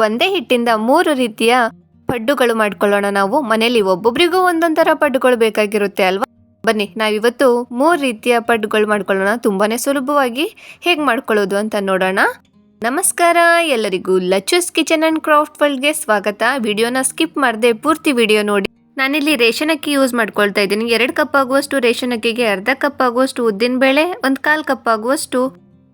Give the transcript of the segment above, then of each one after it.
ಒಂದೇ ಹಿಟ್ಟಿಂದ ಮೂರು ರೀತಿಯ ಪಡ್ಡುಗಳು ಮಾಡ್ಕೊಳ್ಳೋಣ ನಾವು. ಮನೆಯಲ್ಲಿ ಒಬ್ಬೊಬ್ರಿಗೂ ಒಂದೊಂದರ ಪಡ್ಡುಗಳು ಬೇಕಾಗಿರುತ್ತೆ ಅಲ್ವಾ? ಬನ್ನಿ, ನಾವಿವತ್ತು ಮೂರು ರೀತಿಯ ಪಡ್ಡುಗಳು ಮಾಡ್ಕೊಳ್ಳೋಣ. ತುಂಬಾನೇ ಸುಲಭವಾಗಿ ಹೇಗೆ ಮಾಡ್ಕೊಳ್ಳೋದು ಅಂತ ನೋಡೋಣ. ನಮಸ್ಕಾರ, ಎಲ್ಲರಿಗೂ ಲಚ್ಚಸ್ ಕಿಚನ್ ಅಂಡ್ ಕ್ರಾಫ್ಟ್ ವರ್ಲ್ಡ್ಗೆ ಸ್ವಾಗತ. ವಿಡಿಯೋನ ಸ್ಕಿಪ್ ಮಾಡದೆ ಪೂರ್ತಿ ವಿಡಿಯೋ ನೋಡಿ. ನಾನಿಲ್ಲಿ ರೇಷನ್ ಅಕ್ಕಿ ಯೂಸ್ ಮಾಡ್ಕೊಳ್ತಾ ಇದ್ದೀನಿ. ಎರಡು ಕಪ್ ಆಗುವಷ್ಟು ರೇಷನ್ ಅಕ್ಕಿಗೆ, ಅರ್ಧ ಕಪ್ ಆಗುವಷ್ಟು ಉದ್ದಿನ ಬೇಳೆ, ಒಂದು ಕಾಲು ಕಪ್ ಆಗುವಷ್ಟು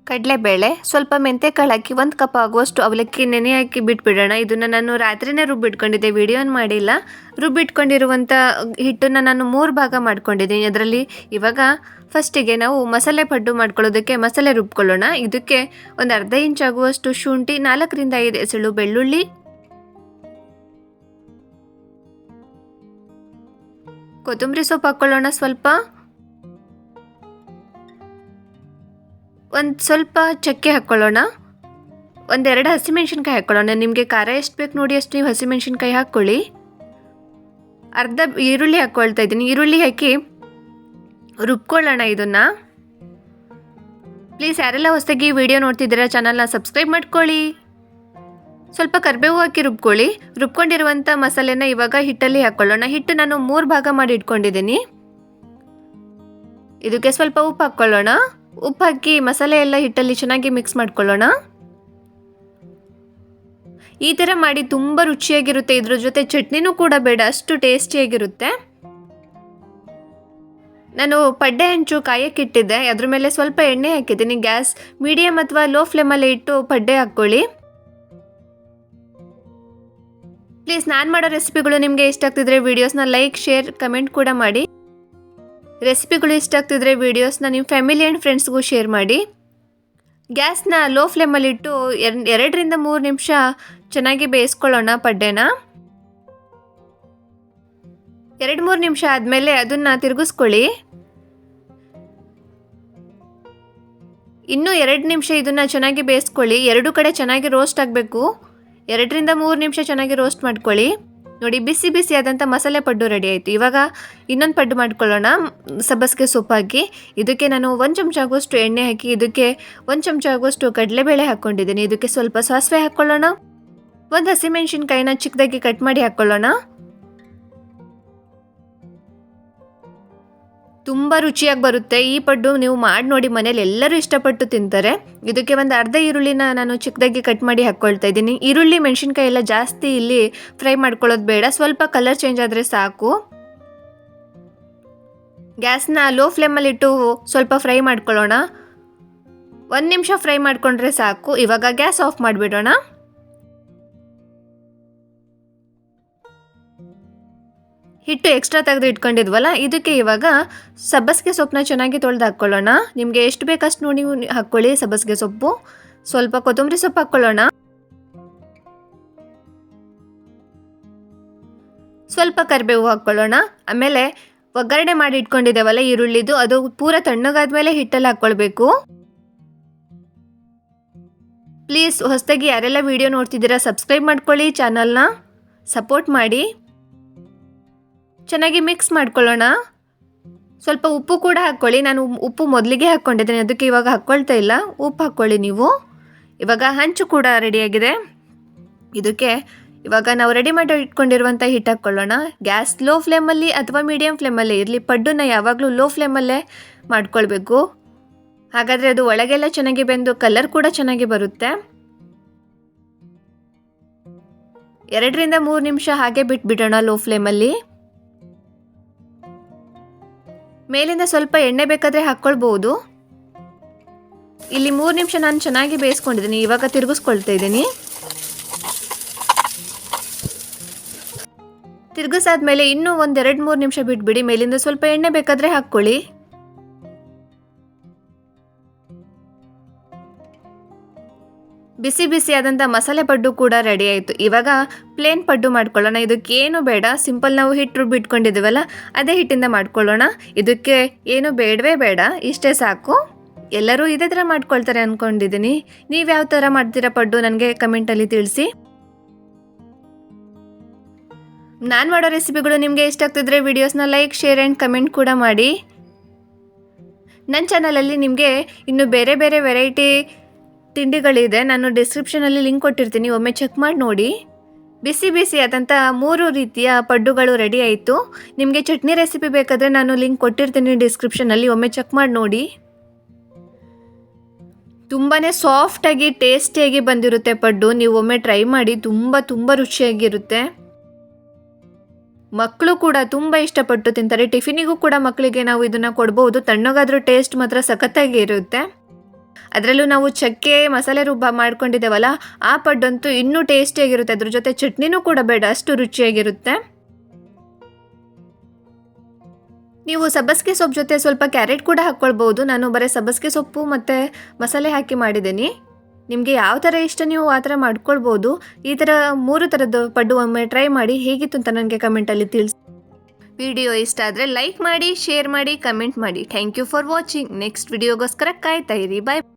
ಕಡಲೆಬೇಳೆ, ಸ್ವಲ್ಪ ಮೆಂತೆ ಕಾಳು ಹಾಕಿ ಒಂದು ಕಪ್ ಆಗುವಷ್ಟು ಅವಲಕ್ಕಿ ನೆನೆ ಹಾಕಿ ಬಿಟ್ಬಿಡೋಣ. ಇದನ್ನು ನಾನು ರಾತ್ರಿನೇ ರುಬ್ಬಿಟ್ಕೊಂಡಿದ್ದೆ. ವಿಡಿಯೋನ್ ಮಾಡಿಲ್ಲ. ರುಬ್ಬಿಟ್ಕೊಂಡಿರುವಂಥ ಹಿಟ್ಟನ್ನು ನಾನು ಮೂರು ಭಾಗ ಮಾಡ್ಕೊಂಡಿದ್ದೀನಿ. ಅದರಲ್ಲಿ ಇವಾಗ ಫಸ್ಟಿಗೆ ನಾವು ಮಸಾಲೆ ಪಡ್ಡು ಮಾಡ್ಕೊಳ್ಳೋದಕ್ಕೆ ಮಸಾಲೆ ರುಬ್ಕೊಳ್ಳೋಣ. ಇದಕ್ಕೆ ಒಂದು ಅರ್ಧ ಇಂಚ್ ಆಗುವಷ್ಟು ಶುಂಠಿ, ನಾಲ್ಕರಿಂದ ಐದು ಎಸಳು ಬೆಳ್ಳುಳ್ಳಿ. ಕೊತ್ತಂಬರಿ ಸೊಪ್ಪು ಹಾಕ್ಕೊಳ್ಳೋಣ ಸ್ವಲ್ಪ. ಒಂದು ಸ್ವಲ್ಪ ಚಕ್ಕೆ ಹಾಕ್ಕೊಳ್ಳೋಣ ಒಂದೆರಡು ಹಸಿಮೆಣ್ಸಿನ್ಕಾಯಿ ಹಾಕ್ಕೊಳ್ಳೋಣ ನಿಮಗೆ ಖಾರ ಎಷ್ಟು ಬೇಕು ನೋಡಿ ಅಷ್ಟು ನೀವು ಹಸಿಮೆಣ್ಸಿನ್ಕಾಯಿ ಹಾಕ್ಕೊಳ್ಳಿ ಅರ್ಧ ಈರುಳ್ಳಿ ಹಾಕ್ಕೊಳ್ತಾ ಇದ್ದೀನಿ. ಈರುಳ್ಳಿ ಹಾಕಿ ರುಬ್ಕೊಳ್ಳೋಣ ಇದನ್ನು. ಪ್ಲೀಸ್ ಯಾರೆಲ್ಲ ಹೊಸದಾಗಿ ವಿಡಿಯೋ ನೋಡ್ತಿದ್ದೀರಾ, ಚಾನಲ್ನ ಸಬ್ಸ್ಕ್ರೈಬ್ ಮಾಡ್ಕೊಳ್ಳಿ. ಸ್ವಲ್ಪ ಕರಿಬೇವು ಹಾಕಿ ರುಬ್ಕೊಳ್ಳಿ. ರುಬ್ಕೊಂಡಿರುವಂಥ ಮಸಾಲೆನ ಇವಾಗ ಹಿಟ್ಟಲ್ಲಿ ಹಾಕ್ಕೊಳ್ಳೋಣ ಹಿಟ್ಟು ನಾನು ಮೂರು ಭಾಗ ಮಾಡಿ ಇಟ್ಕೊಂಡಿದ್ದೀನಿ. ಇದಕ್ಕೆ ಸ್ವಲ್ಪ ಉಪ್ಪು ಹಾಕ್ಕೊಳ್ಳೋಣ ಉಪ್ಪು ಹಾಕಿ ಮಸಾಲೆ ಎಲ್ಲ ಹಿಟ್ಟಲ್ಲಿ ಚೆನ್ನಾಗಿ ಮಿಕ್ಸ್ ಮಾಡ್ಕೊಳ್ಳೋಣ. ಈ ಥರ ಮಾಡಿ ತುಂಬ ರುಚಿಯಾಗಿರುತ್ತೆ. ಇದ್ರ ಜೊತೆ ಚಟ್ನಿನೂ ಕೂಡ ಬೇಡ, ಅಷ್ಟು ಟೇಸ್ಟಿಯಾಗಿರುತ್ತೆ ನಾನು ಪಡ್ಡೆ ಹಂಚು ಕಾಯಕ್ಕಿಟ್ಟಿದ್ದೆ ಅದ್ರ ಮೇಲೆ ಸ್ವಲ್ಪ ಎಣ್ಣೆ ಹಾಕಿದ್ದೀನಿ ಗ್ಯಾಸ್ ಮೀಡಿಯಮ್ ಅಥವಾ ಲೋ ಫ್ಲೇಮಲ್ಲಿ ಇಟ್ಟು ಪಡ್ಡೆ ಹಾಕ್ಕೊಳ್ಳಿ. ಪ್ಲೀಸ್ ನಾನು ಮಾಡೋ ರೆಸಿಪಿಗಳು ನಿಮಗೆ ಇಷ್ಟ ಆಗ್ತಿದ್ರೆ ವೀಡಿಯೋಸ್ನ ಲೈಕ್ ಶೇರ್ ಕಮೆಂಟ್ ಕೂಡ ಮಾಡಿ. ರೆಸಿಪಿಗಳು ಇಷ್ಟ ಆಗ್ತಿದ್ರೆ ವೀಡಿಯೋಸ್ನ ನಿಮ್ಮ ಫ್ಯಾಮಿಲಿ ಆ್ಯಂಡ್ ಫ್ರೆಂಡ್ಸ್ಗೂ ಶೇರ್ ಮಾಡಿ. ಗ್ಯಾಸ್ನ ಲೋ ಫ್ಲೇಮಲ್ಲಿಟ್ಟು ಎರ್, ಎರಡರಿಂದ ಮೂರು ನಿಮಿಷ ಚೆನ್ನಾಗಿ ಬೇಯಿಸ್ಕೊಳ್ಳೋಣ ಪಡ್ಡೆನ. ಎರಡು ಮೂರು ನಿಮಿಷ ಆದಮೇಲೆ ಅದನ್ನು ತಿರುಗಿಸ್ಕೊಳ್ಳಿ. ಇನ್ನೂ ಎರಡು ನಿಮಿಷ ಇದನ್ನು ಚೆನ್ನಾಗಿ ಬೇಯಿಸ್ಕೊಳ್ಳಿ. ಎರಡು ಕಡೆ ಚೆನ್ನಾಗಿ ರೋಸ್ಟ್ ಆಗಬೇಕು. ಎರಡರಿಂದ ಮೂರು ನಿಮಿಷ ಚೆನ್ನಾಗಿ ರೋಸ್ಟ್ ಮಾಡ್ಕೊಳ್ಳಿ. ನೋಡಿ, ಬಿಸಿ ಬಿಸಿ ಆದಂಥ ಮಸಾಲೆ ಪಡ್ಡು ರೆಡಿ ಆಯಿತು. ಇವಾಗ ಇನ್ನೊಂದು ಪಡ್ಡು ಮಾಡ್ಕೊಳ್ಳೋಣ. ಸಬ್ಬಸಿಗೆ ಸೊಪ್ಪಾಗಿ ಇದಕ್ಕೆ ನಾನು ಒಂದು ಚಮಚ ಆಗುವಷ್ಟು ಎಣ್ಣೆ ಹಾಕಿ, ಇದಕ್ಕೆ ಒಂದು ಚಮಚ ಆಗುವಷ್ಟು ಕಡಲೆಬೇಳೆ ಹಾಕ್ಕೊಂಡಿದ್ದೀನಿ. ಇದಕ್ಕೆ ಸ್ವಲ್ಪ ಸಾಸಿವೆ ಹಾಕ್ಕೊಳ್ಳೋಣ. ಒಂದು ಹಸಿಮೆಣ್ಸಿನ್ಕಾಯಿನ ಚಿಕ್ಕದಾಗಿ ಕಟ್ ಮಾಡಿ ಹಾಕ್ಕೊಳ್ಳೋಣ. ತುಂಬ ರುಚಿಯಾಗಿ ಬರುತ್ತೆ. ಈ ಪಡ್ಡು ನೀವು ಮಾಡಿ ನೋಡಿ ಮನೇಲಿ ಎಲ್ಲರೂ ಇಷ್ಟಪಟ್ಟು ತಿಂತಾರೆ. ಇದಕ್ಕೆ ಒಂದು ಅರ್ಧ ಈರುಳ್ಳಿನ ನಾನು ಚಿಕ್ಕದಾಗಿ ಕಟ್ ಮಾಡಿ ಹಾಕ್ಕೊಳ್ತಾ ಇದ್ದೀನಿ. ಈರುಳ್ಳಿ ಮೆಣಸಿನ್ಕಾಯಿ ಎಲ್ಲ ಜಾಸ್ತಿ ಇಲ್ಲಿ ಫ್ರೈ ಮಾಡ್ಕೊಳ್ಳೋದು ಬೇಡ. ಸ್ವಲ್ಪ ಕಲರ್ ಚೇಂಜ್ ಆದರೆ ಸಾಕು. ಗ್ಯಾಸ್ನ ಲೋ ಫ್ಲೇಮಲ್ಲಿಟ್ಟು ಸ್ವಲ್ಪ ಫ್ರೈ ಮಾಡ್ಕೊಳ್ಳೋಣ. ಒಂದು ನಿಮಿಷ ಫ್ರೈ ಮಾಡಿಕೊಂಡ್ರೆ ಸಾಕು. ಇವಾಗ ಗ್ಯಾಸ್ ಆಫ್ ಮಾಡಿಬಿಡೋಣ. ಹಿಟ್ಟು ಎಕ್ಸ್ಟ್ರಾ ತೆಗೆದು ಇಟ್ಕೊಂಡಿದ್ವಲ್ಲ ಇದಕ್ಕೆ ಇವಾಗ ಸಬ್ಬಸಿಗೆ ಸೊಪ್ಪನ್ನ ಚೆನ್ನಾಗಿ ತೊಳೆದು ಹಾಕ್ಕೊಳ್ಳೋಣ ನಿಮಗೆ ಎಷ್ಟು ಬೇಕಷ್ಟು ನೋಡಿ ಹಾಕ್ಕೊಳ್ಳಿ ಸಬ್ಬಸಿಗೆ ಸೊಪ್ಪು. ಸ್ವಲ್ಪ ಕೊತ್ತಂಬರಿ ಸೊಪ್ಪು ಹಾಕ್ಕೊಳ್ಳೋಣ ಸ್ವಲ್ಪ ಕರಿಬೇವು ಹಾಕ್ಕೊಳ್ಳೋಣ ಆಮೇಲೆ ಒಗ್ಗರಣೆ ಮಾಡಿ ಇಟ್ಕೊಂಡಿದ್ದೇವಲ್ಲ ಈರುಳ್ಳಿದು, ಅದು ಪೂರ ತಣ್ಣಗಾದ್ಮೇಲೆ ಹಿಟ್ಟಲ್ಲಿ ಹಾಕ್ಕೊಳ್ಬೇಕು ಪ್ಲೀಸ್ ಹೊಸದಾಗಿ ಯಾರೆಲ್ಲ ವಿಡಿಯೋ ನೋಡ್ತಿದ್ದೀರಾ ಸಬ್ಸ್ಕ್ರೈಬ್ ಮಾಡ್ಕೊಳ್ಳಿ ಚಾನಲ್ನ ಸಪೋರ್ಟ್ ಮಾಡಿ. ಚೆನ್ನಾಗಿ ಮಿಕ್ಸ್ ಮಾಡ್ಕೊಳ್ಳೋಣ. ಸ್ವಲ್ಪ ಉಪ್ಪು ಕೂಡ ಹಾಕ್ಕೊಳ್ಳಿ. ನಾನು ಉಪ್ಪು ಮೊದಲಿಗೆ ಹಾಕ್ಕೊಂಡಿದ್ದೀನಿ. ಅದಕ್ಕೆ ಇವಾಗ ಹಾಕ್ಕೊಳ್ತಾ ಇಲ್ಲ. ಉಪ್ಪು ಹಾಕ್ಕೊಳ್ಳಿ ನೀವು. ಇವಾಗ ಹಂಚು ಕೂಡ ರೆಡಿಯಾಗಿದೆ ಇದಕ್ಕೆ ಇವಾಗ ನಾವು ರೆಡಿ ಮಾಡಿ ಇಟ್ಕೊಂಡಿರುವಂಥ ಹಿಟ್ಟು ಹಾಕ್ಕೊಳ್ಳೋಣ. ಗ್ಯಾಸ್ ಲೋ ಫ್ಲೇಮಲ್ಲಿ ಅಥವಾ ಮೀಡಿಯಮ್ ಫ್ಲೇಮಲ್ಲಿ ಇರಲಿ. ಪಡ್ಡನ್ನ ಯಾವಾಗಲೂ ಲೋ ಫ್ಲೇಮಲ್ಲೇ ಮಾಡ್ಕೊಳ್ಬೇಕು. ಹಾಗಾದರೆ ಅದು ಒಳಗೆಲ್ಲ ಚೆನ್ನಾಗಿ ಬೆಂದು ಕಲರ್ ಕೂಡ ಚೆನ್ನಾಗಿ ಬರುತ್ತೆ. ಎರಡರಿಂದ ಮೂರು ನಿಮಿಷ ಹಾಗೆ ಬಿಟ್ಬಿಡೋಣ ಲೋ ಫ್ಲೇಮಲ್ಲಿ ಮೇಲಿಂದ ಸ್ವಲ್ಪ ಎಣ್ಣೆ ಬೇಕಾದರೆ ಹಾಕ್ಕೊಳ್ಬೋದು. ಇಲ್ಲಿ ಮೂರು ನಿಮಿಷ ನಾನು ಚೆನ್ನಾಗಿ ಬೇಯಿಸ್ಕೊಂಡಿದ್ದೀನಿ. ಇವಾಗ ತಿರುಗಿಸ್ಕೊಳ್ತಾ ಇದ್ದೀನಿ. ತಿರುಗಿಸಾದ್ಮೇಲೆ ಇನ್ನೂ ಒಂದೆರಡು ಮೂರು ನಿಮಿಷ ಬಿಟ್ಬಿಡಿ. ಮೇಲಿಂದ ಸ್ವಲ್ಪ ಎಣ್ಣೆ ಬೇಕಾದರೆ ಹಾಕ್ಕೊಳ್ಳಿ. ಬಿಸಿ ಬಿಸಿಯಾದಂಥ ಮಸಾಲೆ ಪಡ್ಡು ಕೂಡ ರೆಡಿ ಆಯಿತು. ಇವಾಗ ಪ್ಲೇನ್ ಪಡ್ಡು ಮಾಡ್ಕೊಳ್ಳೋಣ. ಇದಕ್ಕೇನು ಬೇಡ. ಸಿಂಪಲ್ ನಾವು ಹಿಟ್ಟು ಬಿಟ್ಕೊಂಡಿದ್ದೀವಲ್ಲ, ಅದೇ ಹಿಟ್ಟಿಂದ ಮಾಡ್ಕೊಳ್ಳೋಣ. ಇದಕ್ಕೆ ಏನು ಬೇಡವೇ ಬೇಡ. ಇಷ್ಟೇ ಸಾಕು. ಎಲ್ಲರೂ ಇದೇ ಥರ ಮಾಡ್ಕೊಳ್ತಾರೆ ಅಂದ್ಕೊಂಡಿದ್ದೀನಿ ನೀವು ಯಾವ ಥರ ಮಾಡ್ತೀರಾ ಪಡ್ಡು? ನನಗೆ ಕಮೆಂಟಲ್ಲಿ ತಿಳಿಸಿ. ನಾನು ಮಾಡೋ ರೆಸಿಪಿಗಳು ನಿಮಗೆ ಇಷ್ಟ ಆಗ್ತಿದ್ರೆ ವಿಡಿಯೋಸ್ನ ಲೈಕ್ ಶೇರ್ ಆ್ಯಂಡ್ ಕಮೆಂಟ್ ಕೂಡ ಮಾಡಿ. ನನ್ನ ಚಾನಲಲ್ಲಿ ನಿಮಗೆ ಇನ್ನು ಬೇರೆ ಬೇರೆ ವೆರೈಟಿ ತಿಂಡಿಗಳಿದೆ, ನಾನು ಡಿಸ್ಕ್ರಿಪ್ಷನಲ್ಲಿ ಲಿಂಕ್ ಕೊಟ್ಟಿರ್ತೀನಿ, ಒಮ್ಮೆ ಚೆಕ್ ಮಾಡಿ ನೋಡಿ. ಬಿಸಿ ಬಿಸಿ ಆದಂಥ ಮೂರು ರೀತಿಯ ಪಡ್ಡುಗಳು ರೆಡಿ ಆಯಿತು. ನಿಮಗೆ ಚಟ್ನಿ ರೆಸಿಪಿ ಬೇಕಾದರೆ ನಾನು ಲಿಂಕ್ ಕೊಟ್ಟಿರ್ತೀನಿ ಡಿಸ್ಕ್ರಿಪ್ಷನಲ್ಲಿ ಒಮ್ಮೆ ಚೆಕ್ ಮಾಡಿ ನೋಡಿ. ತುಂಬಾ ಸಾಫ್ಟಾಗಿ ಟೇಸ್ಟಿಯಾಗಿ ಬಂದಿರುತ್ತೆ ಪಡ್ಡು, ನೀವು ಒಮ್ಮೆ ಟ್ರೈ ಮಾಡಿ, ತುಂಬ ತುಂಬ ರುಚಿಯಾಗಿರುತ್ತೆ. ಮಕ್ಕಳು ಕೂಡ ತುಂಬ ಇಷ್ಟಪಟ್ಟು ತಿಂತಾರೆ ಟಿಫಿನಿಗೂ ಕೂಡ ಮಕ್ಕಳಿಗೆ ನಾವು ಇದನ್ನು ಕೊಡ್ಬೋದು, ತಣ್ಣಗಾದರೂ ಟೇಸ್ಟ್ ಮಾತ್ರ ಸಖತ್ತಾಗಿ ಇರುತ್ತೆ ಅದರಲ್ಲೂ ನಾವು ಚಕ್ಕೆ ಮಸಾಲೆ ರುಬ್ಬ ಮಾಡ್ಕೊಂಡಿದ್ದೇವಲ್ಲ, ಆ ಪಡ್ಡಂತೂ ಇನ್ನೂ ಟೇಸ್ಟಿಯಾಗಿರುತ್ತೆ. ಅದ್ರ ಜೊತೆ ಚಟ್ನಿನೂ ಕೂಡ ಬೇಡ, ಅಷ್ಟು ರುಚಿಯಾಗಿರುತ್ತೆ. ನೀವು ಸಬ್ಬಸಿಗೆ ಸೊಪ್ಪು ಜೊತೆ ಸ್ವಲ್ಪ ಕ್ಯಾರೆಟ್ ಕೂಡ ಹಾಕ್ಕೊಳ್ಬೋದು ನಾನು ಬರೀ ಸಬ್ಬಸಿಗೆ ಸೊಪ್ಪು ಮತ್ತು ಮಸಾಲೆ ಹಾಕಿ ಮಾಡಿದ್ದೀನಿ. ನಿಮಗೆ ಯಾವ ಥರ ಇಷ್ಟ ನೀವು ಆ ಥರ ಮಾಡ್ಕೊಳ್ಬೋದು ಈ ಥರ ಮೂರು ಥರದ್ದು ಪಡ್ಡು ಒಮ್ಮೆ ಟ್ರೈ ಮಾಡಿ, ಹೇಗಿತ್ತು ಅಂತ ನನಗೆ ಕಮೆಂಟಲ್ಲಿ ತಿಳಿಸಿ. ವಿಡಿಯೋ ಇಷ್ಟ ಆದರೆ ಲೈಕ್ ಮಾಡಿ ಶೇರ್ ಮಾಡಿ ಕಮೆಂಟ್ ಮಾಡಿ. Thank you for watching next ವಿಡಿಯೋಗೋಸ್ಕರ ಕಾಯ್ತಾ ಇರಿ. ಬಾಯ್